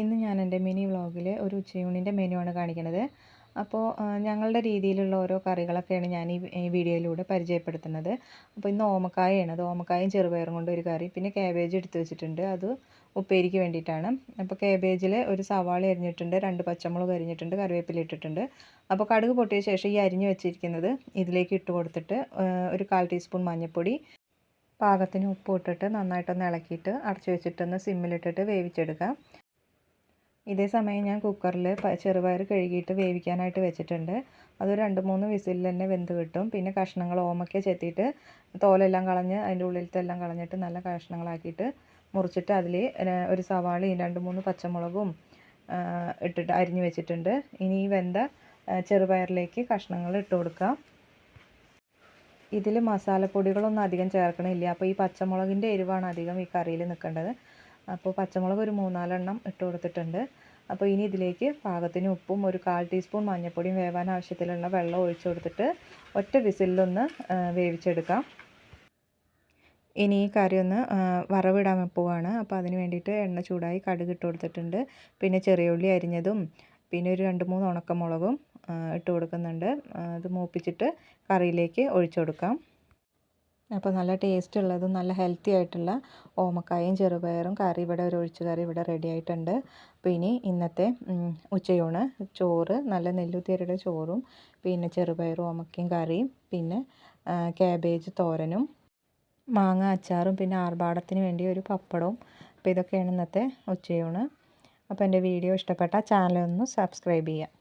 ഇന്ന് ഞാൻ എന്റെ മിനി വ്ളോഗിൽ ഒരു ഉച്ചയൂണിന്റെ മെനു ആണ് കാണിക്കുന്നത്. അപ്പോൾ ഞങ്ങളുടെ രീതിയിലുള്ള ഓരോ കറികളൊക്കെയാണ് ഞാൻ ഈ വീഡിയോയിലൂടെ പരിചയപ്പെടുത്തുന്നത്. അപ്പോൾ ഇന്ന് ഓമക്കായയാണ് അത് ഓമക്കായും ചെറുപയറും കൊണ്ട് ഒരു കറി പിന്നെ കാബേജ് എടുത്തു വെച്ചിട്ടുണ്ട്. അത് ഉപ്പേരിക്ക് വേണ്ടിയിട്ടാണ്. അപ്പോൾ കാബേജിൽ ഒരു സവാള അരിഞ്ഞിട്ടുണ്ട് രണ്ട് പച്ചമുളക് അരിഞ്ഞിട്ടുണ്ട് കറിവേപ്പില ഇട്ടിട്ടുണ്ട്. അപ്പോൾ കടുക് പൊട്ടിയ ശേഷം ഈ അരിഞ്ഞ് വെച്ചിരിക്കുന്നത് ഇതിലേക്ക് ഇട്ട് കൊടുത്തിട്ട് ഒരു കാൽ ടീസ്പൂൺ മഞ്ഞൾപ്പൊടി പാകത്തിന് ഉപ്പ് ഇട്ടിട്ട് നന്നായിട്ടൊന്ന് ഇളക്കിയിട്ട് അടച്ചു വെച്ചിട്ടൊന്ന് സിമ്മിലിട്ടിട്ട് വേവിച്ചെടുക്കാം. ഇതേ സമയം ഞാൻ കുക്കറിൽ ചെറുപയർ കഴുകിയിട്ട് വേവിക്കാനായിട്ട് വെച്ചിട്ടുണ്ട്. അത് രണ്ട് മൂന്ന് വിസിലിൽ തന്നെ വെന്ത് കിട്ടും. പിന്നെ കഷ്ണങ്ങൾ ഓമയ്ക്ക ചെത്തിയിട്ട് തോലെല്ലാം കളഞ്ഞ് അതിന്റെ ഉള്ളിലത്തെ എല്ലാം കളഞ്ഞിട്ട് നല്ല കഷ്ണങ്ങളാക്കിയിട്ട് മുറിച്ചിട്ട് അതിൽ ഒരു സവാളയും രണ്ട് മൂന്ന് പച്ചമുളകും ഇട്ടിട്ട് അരിഞ്ഞ് വെച്ചിട്ടുണ്ട്. ഇനി ഈ വെന്ത ചെറുപയറിലേക്ക് കഷ്ണങ്ങൾ ഇട്ട് കൊടുക്കാം. ഇതിൽ മസാലപ്പൊടികളൊന്നും അധികം ചേർക്കണില്ല. അപ്പോൾ ഈ പച്ചമുളകിന്റെ എരിവാണ് അധികം ഈ കറിയിൽ നിൽക്കേണ്ടത് അപ്പോൾ പച്ചമുളക് ഒരു മൂന്നാലെണ്ണം ഇട്ട് കൊടുത്തിട്ടുണ്ട്. അപ്പോൾ ഇനി ഇതിലേക്ക് പാകത്തിന് ഉപ്പും ഒരു കാൽ ടീസ്പൂൺ മഞ്ഞൾപ്പൊടിയും വേവാൻ ആവശ്യത്തിലുള്ള വെള്ളം ഒഴിച്ചു കൊടുത്തിട്ട് ഒറ്റ വിസിലൊന്ന് വേവിച്ചെടുക്കാം. ഇനി ഈ കറി ഒന്ന് വറവിടാൻ പോവാണ്. അപ്പോൾ അതിന് വേണ്ടിയിട്ട് എണ്ണ ചൂടായി കടുക് ഇട്ട് കൊടുത്തിട്ടുണ്ട്. പിന്നെ ചെറിയ ഉള്ളി അരിഞ്ഞതും പിന്നെ ഒരു രണ്ട് മൂന്ന് ഉണക്കമുളകും ഇട്ട് കൊടുക്കുന്നുണ്ട്. അത് മൂപ്പിച്ചിട്ട് കറിയിലേക്ക് ഒഴിച്ചു കൊടുക്കാം. അപ്പോൾ നല്ല ടേസ്റ്റ് ഉള്ളതും നല്ല ഹെൽത്തി ആയിട്ടുള്ള ഓമക്കായും ചെറുപയറും കറി ഇവിടെ ഒരു ഒഴിച്ചു കറി ഇവിടെ റെഡി ആയിട്ടുണ്ട്. അപ്പോൾ ഇനി ഇന്നത്തെ ഉച്ചയൂണ്. ചോറ് നല്ല നെല്ലുത്തീരയുടെ ചോറും പിന്നെ ചെറുപയറും ഓമക്കയും കറിയും പിന്നെ ക്യാബേജ് തോരനും മാങ്ങ അച്ചാറും പിന്നെ ആർഭാടത്തിന് വേണ്ടി ഒരു പപ്പടവും. അപ്പോൾ ഇതൊക്കെയാണ് ഇന്നത്തെ ഉച്ചയൂണ്. അപ്പോൾ എന്റെ വീഡിയോ ഇഷ്ടപ്പെട്ടാൽ ചാനൽ ഒന്ന് സബ്സ്ക്രൈബ് ചെയ്യാം